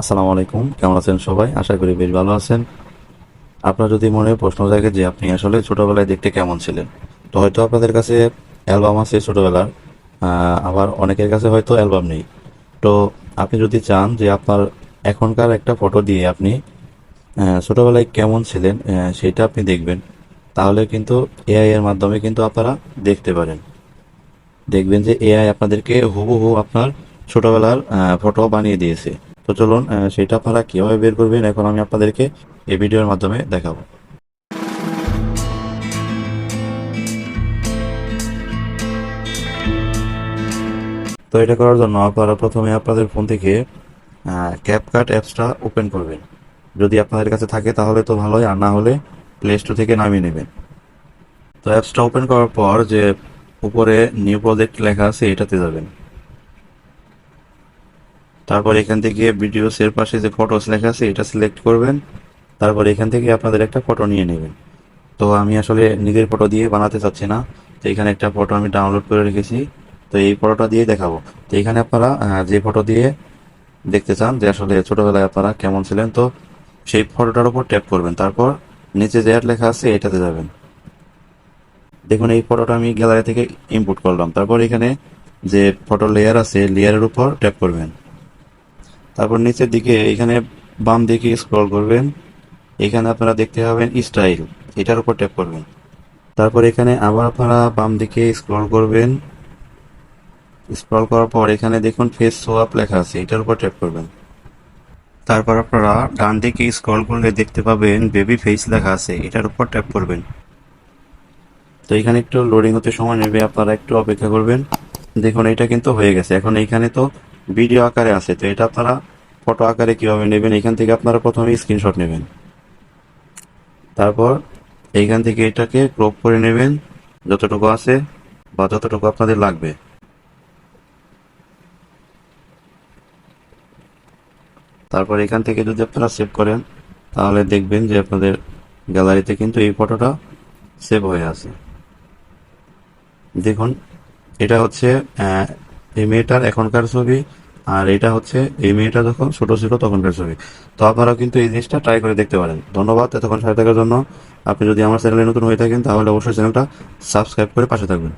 আসসালামু আলাইকুম, কেমন আছেন সবাই? আশা করি বেশ ভালো আছেন। আপনার যদি মনে প্রশ্ন জাগে যে আপনি আসলে ছোটবেলায় দেখতে কেমন ছিলেন, তো হয়তো আপনাদের কাছে অ্যালবাম আছে ছোটবেলার আবার অনেকের কাছে হয়তো অ্যালবাম নেই। তো আপনি যদি চান যে আপনার এখনকার একটা ফটো দিয়ে আপনি ছোটবেলায় কেমন ছিলেন সেটা আপনি দেখবেন, তাহলে কিন্তু এআই এর মাধ্যমে কিন্তু আপনারা দেখতে পারেন। দেখবেন যে এআই আপনাদেরকে হুবহু আপনার ছোটবেলার ফটো বানিয়ে দিয়েছে। তো চলুন সেটা আপনারা কীভাবে বের করবেন? এখন আমি আপনাদেরকে এই ভিডিওর মাধ্যমে দেখাবো। তো এটা করার জন্য আপনারা প্রথমে আপনাদের ফোন থেকে ক্যাপকাট অ্যাপসটা ওপেন করবেন। যদি আপনাদের কাছে থাকে তাহলে তো ভালোই, আর না হলে প্লে স্টোর থেকে নামিয়ে নেবেন। তো অ্যাপসটা ওপেন করার পর যে উপরে নিউ প্রজেক্ট লেখা আছে, এটাতে যাবেন। তারপর এখান থেকে ভিডিওস এর পাশে যে ফটোস লেখা আছে, এটা সিলেক্ট করবেন। তারপর এখান থেকে আপনাদের একটা ফটো নিয়ে নেবেন। তো আমি আসলে নিজের ফটো দিয়ে বানাতে চাচ্ছি না। তো এখানে একটা ফটো আমি ডাউনলোড করে রেখেছি। তো এই ফটোটা দিয়ে দেখাবো। তো এখানে আপনারা যে ফটো দিয়ে দেখতে চান যে আসলে ছোটবেলায় আপনারা কেমন ছিলেন, তো সেই ফটোটার উপর ট্যাপ করবেন। তারপর নিচে যে লেখা আছে, এটাতে যাবেন। দেখুন, এই ফটোটা আমি গ্যালারি থেকে ইনপুট করলাম। তারপর এখানে যে ফটো লেয়ার আছে লেয়ারের উপর ট্যাপ করবেন। তারপর নিচের দিকে এখানে বাম দিকে স্ক্রল করবেন। এখানে আপনারা দেখতে পাবেন স্টাইল এটার উপর ট্যাপ করবেন। তারপর এখানে আবার আপনারা বাম দিকে স্ক্রল করবেন। স্ক্রল করার পর এখানে দেখুন ফেস সোয়াপ লেখা আছে, এটার উপর ট্যাপ করবেন। তারপর আপনারা ডান দিকে স্ক্রল করলে দেখতে পাবেন বেবি ফেস লেখা আছে, এটার উপর ট্যাপ করবেন। তো এখানে একটু লোডিং হতে সময় নেবে, আপনারা একটু অপেক্ষা করবেন। দেখুন, এটা কিন্তু হয়ে গেছে। এখন এইখানে তো ভিডিও আকারে আছে। তো এটা আপনারা ফটো আকারে কীভাবে নেবেন? এখান থেকে আপনারা প্রথমে স্ক্রিনশট নেবেন। তারপর এইখান থেকে এটাকে ক্রপ করে নেবেন, যতটুকু আছে বা যতটুকু আপনাদের লাগবে। তারপর এখান থেকে যদি আপনারা সেভ করেন, তাহলে দেখবেন যে আপনাদের গ্যালারিতে কিন্তু এই ফটোটা সেভ হয়ে আছে। দেখুন, এটা হচ্ছে এই মেয়েটার এখনকার ছবি, আর এটা হচ্ছে, এই মেয়েটা যখন ছোট ছিল তখনকার ছবি। তো আপনারাও কিন্তু এই জিনিসটা ট্রাই করে দেখতে পারেন। ধন্যবাদ এতক্ষণ সাথে থাকার জন্য। আপনি যদি আমার চ্যানেলে নতুন হয়ে থাকেন, তাহলে অবশ্যই চ্যানেলটা সাবস্ক্রাইব করে পাশে থাকবেন।